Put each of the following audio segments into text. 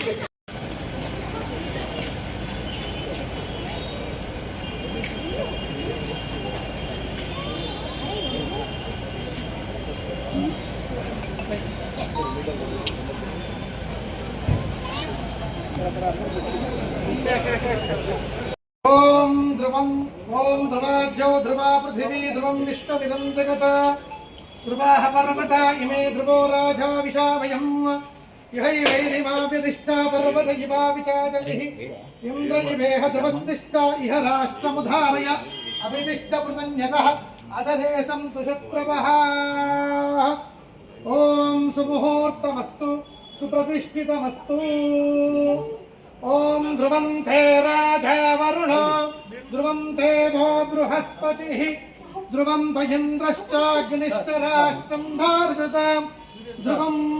ॐ ध्रुवं, ॐ ध्रुवाज्यो ध्रुवा पृथिवी ध्रुवम् विश्वमिदम् जगत। ध्रुवाः पर्वता इमे ध्रुवो राजा विशामयम् इहैवैरिवाव्यतिष्ठा पर्वतयिवा विचाजलिः इन्द्रयिवेह ध्रुवस्तिष्ठा इह राष्ट्रमुधारय अभितिष्ठपृतन्यतः अदरे सन्तुषत्रवः ॐ सुमुहूर्तमस्तु, सुप्रतिष्ठितमस्तु। ॐ ध्रुवं ते राजा वरुणो, ध्रुवं देवो बृहस्पतिः, ध्रुवं त राष्ट्रं धारयताम् ध्रुवम्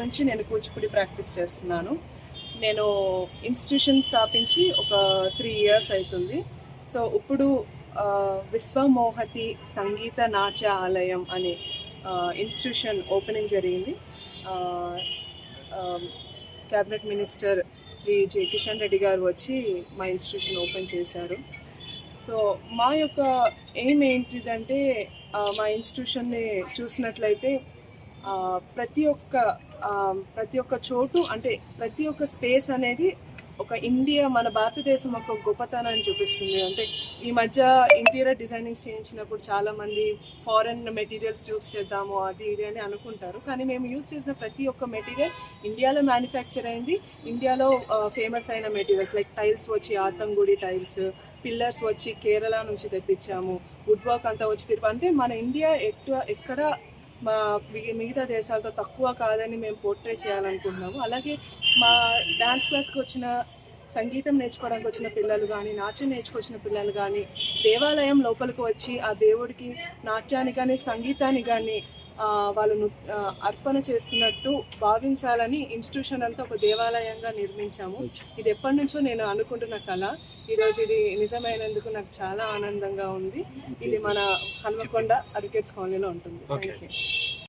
నుంచి నేను కూచిపూడి ప్రాక్టీస్ చేస్తున్నాను. నేను ఇన్స్టిట్యూషన్ స్థాపించి ఒక త్రీ ఇయర్స్ అవుతుంది. సో ఇప్పుడు విశ్వమోహతి సంగీత నాట్య ఆలయం అనే ఇన్స్టిట్యూషన్ ఓపెనింగ్ జరిగింది. Cabinet minister Shri J Kishan Reddy garu వచ్చి మా ఇన్స్టిట్యూషన్ ఓపెన్ చేశారు. సో మా యొక్క ఎయిమ్ ఏంటిదంటే మా ఇన్స్టిట్యూషన్ని చూసినట్లయితే ప్రతి ఒక్క ప్రతి ఒక్క చోటు అంటే ప్రతి ఒక్క స్పేస్ అనేది ఒక ఇండియా మన భారతదేశం ఒక గొప్పతనాన్ని చూపిస్తుంది. అంటే ఈ మధ్య ఇంటీరియర్ డిజైనింగ్స్ చేయించినప్పుడు చాలా మంది ఫారెన్ మెటీరియల్స్ యూస్ చేద్దాము అది ఇది అని అనుకుంటారు. కానీ మేము యూస్ చేసిన ప్రతి ఒక్క మెటీరియల్ ఇండియాలో మ్యానుఫ్యాక్చర్ అయింది. ఇండియాలో ఫేమస్ అయిన మెటీరియల్స్ లైక్ టైల్స్ వచ్చి ఆతంగుడి టైల్స్ పిల్లర్స్ వచ్చి కేరళ నుంచి తెప్పించాము వుడ్ వర్క్ అంతా వచ్చి తిరుపతి అంటే మన ఇండియా ఎక్కువ ఎక్కడ మా మిగ- మిగతా దేశాలతో తక్కువ కాదని మేము పోర్ట్రే చేయాలనుకుంటున్నాము. అలాగే మా డ్యాన్స్ క్లాస్కి వచ్చిన సంగీతం నేర్చుకోవడానికి వచ్చిన పిల్లలు కానీ నాట్యం నేర్చుకొచ్చిన పిల్లలు కానీ దేవాలయం లోపలికి వచ్చి ఆ దేవుడికి నాట్యాన్ని కానీ సంగీతాన్ని కానీ ఆ, వాళ్ళు ను- ఆ, అర్పణ చేస్తున్నట్టు భావించాలని ఇన్స్టిట్యూషన్ అంతా ఒక దేవాలయంగా నిర్మించాము. ఇది ఎప్పటి నుంచో నేను అనుకుంటున్న కళ. ఈరోజు ఇది నిజమైనందుకు నాకు చాలా ఆనందంగా ఉంది. ఇది మన హనుమకొండ అడ్వకేట్స్ కాలనీలో ఉంటుంది. Thank you